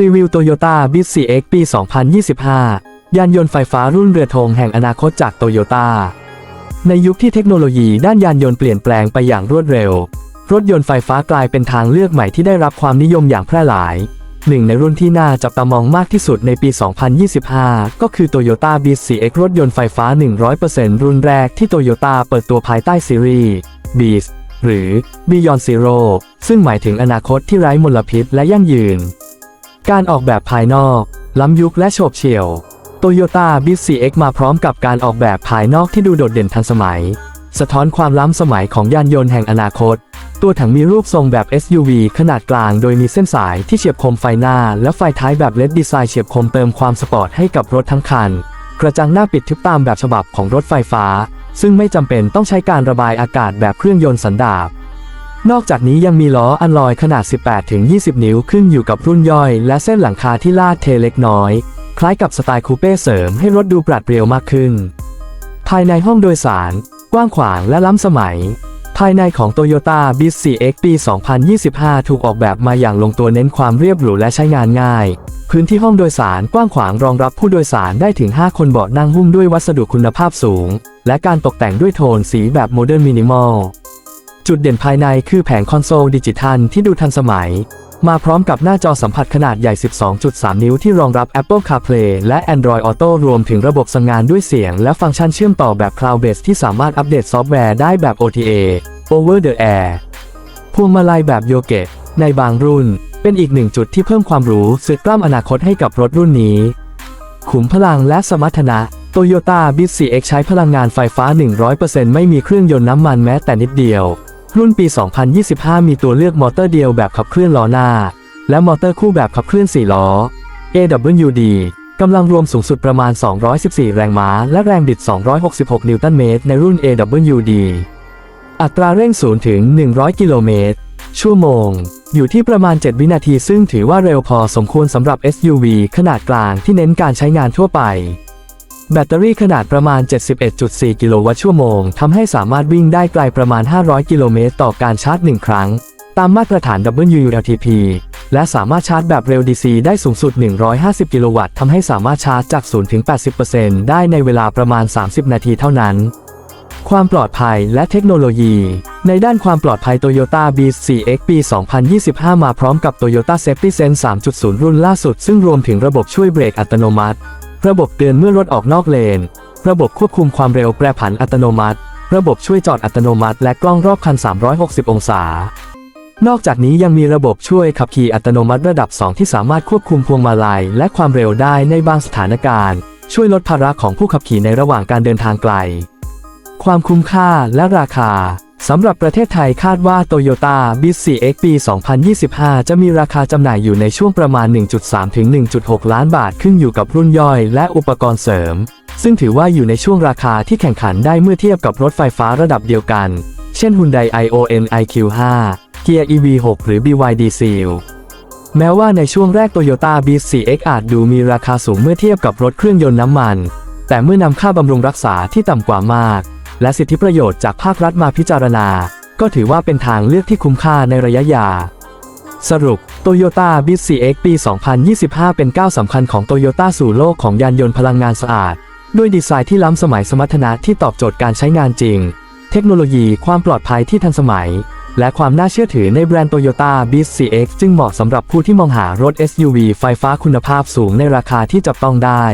รีวิว Toyota b i z 4X ปี 2025 ยานยนต์ไฟฟ้ารุ่นเรือธงแห่งอนาคตจากโตโยต้า ในยุคที่เทคโนโลยีด้านยานยนต์เปลี่ยนแปลงไปอย่างรวดเร็ว รถยนต์ไฟฟ้ากลายเป็นทางเลือกใหม่ที่ได้รับความนิยมอย่างแพร่หลาย หนึ่งในรุ่นที่น่าจับตามองมากที่สุดในปี 2025 ก็คือ Toyota b i z 4X รถยนต์ไฟฟ้า 100%รุ่นแรกที่ Toyota เปิดตัวภายใต้ซีรีส์ b e a s หรือ Beyond Zero ซึ่งหมายถึงอนาคตที่ไร้มลพิษและยั่งยืน การออกแบบภายนอก ล้ำยุคและโฉบเฉี่ยว Toyota b i z 4X มาพร้อมกับการออกแบบภายนอกที่ดูโดดเด่นทันสมัย สะท้อนความล้ำสมัยของยานยนต์แห่งอนาคต ตัวถังมีรูปทรงแบบ SUV ขนาดกลางโดยมีเส้นสายที่เฉียบคมไฟหน้า และไฟท้ายแบบเลดดีไซน์เฉียบคมเติมความสปอร์ตให้กับรถทั้งคัน กระจังหน้าปิดทึบตามแบบฉบับของรถไฟฟ้า ซึ่งไม่จำเป็นต้องใช้การระบายอากาศแบบเครื่องยนต์สันดาป นอกจากนี้ยังมีล้ออันลอยขนาด 18-20 นิ้วขึ้นอยู่กับรุ่นย่อย และเส้นหลังคาที่ลาดเทเล็กน้อย คล้ายกับสไตล์คูเป้เสริมให้รถดูปราดเปรียวมากขึ้น ภายในห้องโดยสาร กว้างขวางและล้ำสมัย ภายในของ Toyota b i z 4X ปี 2025 ถูกออกแบบมาอย่างลงตัวเน้นความเรียบหรูและใช้งานง่าย พื้นที่ห้องโดยสารกว้างขวางรองรับผู้โดยสารได้ถึง 5 คนเบาะนั่งหุ้มด้วยวัสดุคุณภาพสูง และการตกแต่งด้วยโทนสีแบบโมเดิร์นมินิมอล จุดเด่นภายในคือแผงคอนโซลดิจิทัลที่ดูทันสมัย มาพร้อมกับหน้าจอสัมผัสขนาดใหญ่ 12.3 นิ้วที่รองรับ Apple CarPlay และ Android Auto รวมถึงระบบสั่งงานด้วยเสียง และฟังก์ชันเชื่อมต่อแบบ Cloud-based ที่สามารถอัปเดตซอฟต์แวร์ได้แบบ OTA Over the Air พวงมาลัยแบบโยเกะในบางรุ่น เป็นอีกหนึ่งจุดที่เพิ่มความหรู้สึกกล้ามอนาคตให้กับรถรุ่นนี้ ขุมพลังและสมรรถนะ Toyota b i z 4X ใช้พลังงานไฟฟ้า 100%ไม่มีเครื่องยนต์น้ำมันแม้แต่นิดเดียว รุ่นปี 2025 มีตัวเลือกมอเตอร์เดียวแบบขับเคลื่อนล้อหน้า และมอเตอร์คู่แบบขับเคลื่อน 4 ล้อ AWD กำลังรวมสูงสุดประมาณ 214 แรงม้า และแรงบิด 266 นิวตันเมตร ในรุ่น AWD อัตราเร่ง0ถึง 100 กิโลเมตร ชั่วโมง อยู่ที่ประมาณ 7 วินาทีซึ่งถือว่าเร็วพอสมควรสำหรับ SUV ขนาดกลางที่เน้นการใช้งานทั่วไป แบตเตอรี่ขนาดประมาณ 71.4 กิโลวัตต์ชั่วโมงทำให้สามารถวิ่งได้ไกลประมาณ 500 กิโลเมตรต่อการชาร์จ 1 ครั้ง ตามมาตรฐาน WLTP และสามารถชาร์จแบบเร็ว DC ได้สูงสุด 150 กิโลวัตต์ทำให้สามารถชาร์จจาก 0 ถึง 80%ได้ในเวลาประมาณ 30 นาทีเท่านั้น ความปลอดภัยและเทคโนโลยี ในด้านความปลอดภัย Toyota BZ4X ปี 2025 มาพร้อมกับ Toyota Safety Sense 3.0 รุ่นล่าสุด ซึ่งรวมถึงระบบช่วยเบรกอัตโนมัติ ระบบเตือนเมื่อรถออกนอกเลน ระบบควบคุมความเร็วแปรผันอัตโนมัติ ระบบช่วยจอดอัตโนมัติ และกล้องรอบคัน 360 องศา นอกจากนี้ยังมีระบบช่วยขับขี่อัตโนมัติระดับ 2 ที่สามารถควบคุมพวงมาลัย และความเร็วได้ในบางสถานการณ์ ช่วยลดภาระของผู้ขับขี่ในระหว่างการเดินทางไกล ความคุ้มค่าและราคา สำหรับประเทศไทยคาดว่า Toyota b i z 4X ปี 2025 จะมีราคาจำหน่ายอยู่ในช่วงประมาณ 1.3 ถึง 1.6 ล้านบาทขึ้นอยู่กับรุ่นย่อยและอุปกรณ์เสริม ซึ่งถือว่าอยู่ในช่วงราคาที่แข่งขันได้เมื่อเทียบกับรถไฟฟ้าระดับเดียวกัน เช่น Hyundai ION IQ5 Kia EV6 หรือ BYD Seal แม้ว่าในช่วงแรก Toyota b i z 4X อาจดูมีราคาสูงเมื่อเทียบกับรถเครื่องยนต์น้ำมัน แต่เมื่อนำค่าบำรุงรักษาที่ต่ำกว่ามาก และสิทธิประโยชน์จากภาครัฐมาพิจารณา ก็ถือว่าเป็นทางเลือกที่คุ้มค่าในระยะยาวสรุป Toyota b i z 4X ปี 2025 เป็นก้าวสำคัญของ Toyota สู่โลกของยานยนต์พลังงานสะอาด ด้วยดีไซน์ที่ล้ำสมัยสมรรถนะที่ตอบโจทย์การใช้งานจริง เทคโนโลยีความปลอดภัยที่ทันสมัย และความน่าเชื่อถือในแบรนด์ Toyota b i z 4X จึงเหมาะสำหรับผู้ที่มองหารถ SUV ไฟฟ้าคุณภาพสูงในราคาที่จับต้องได้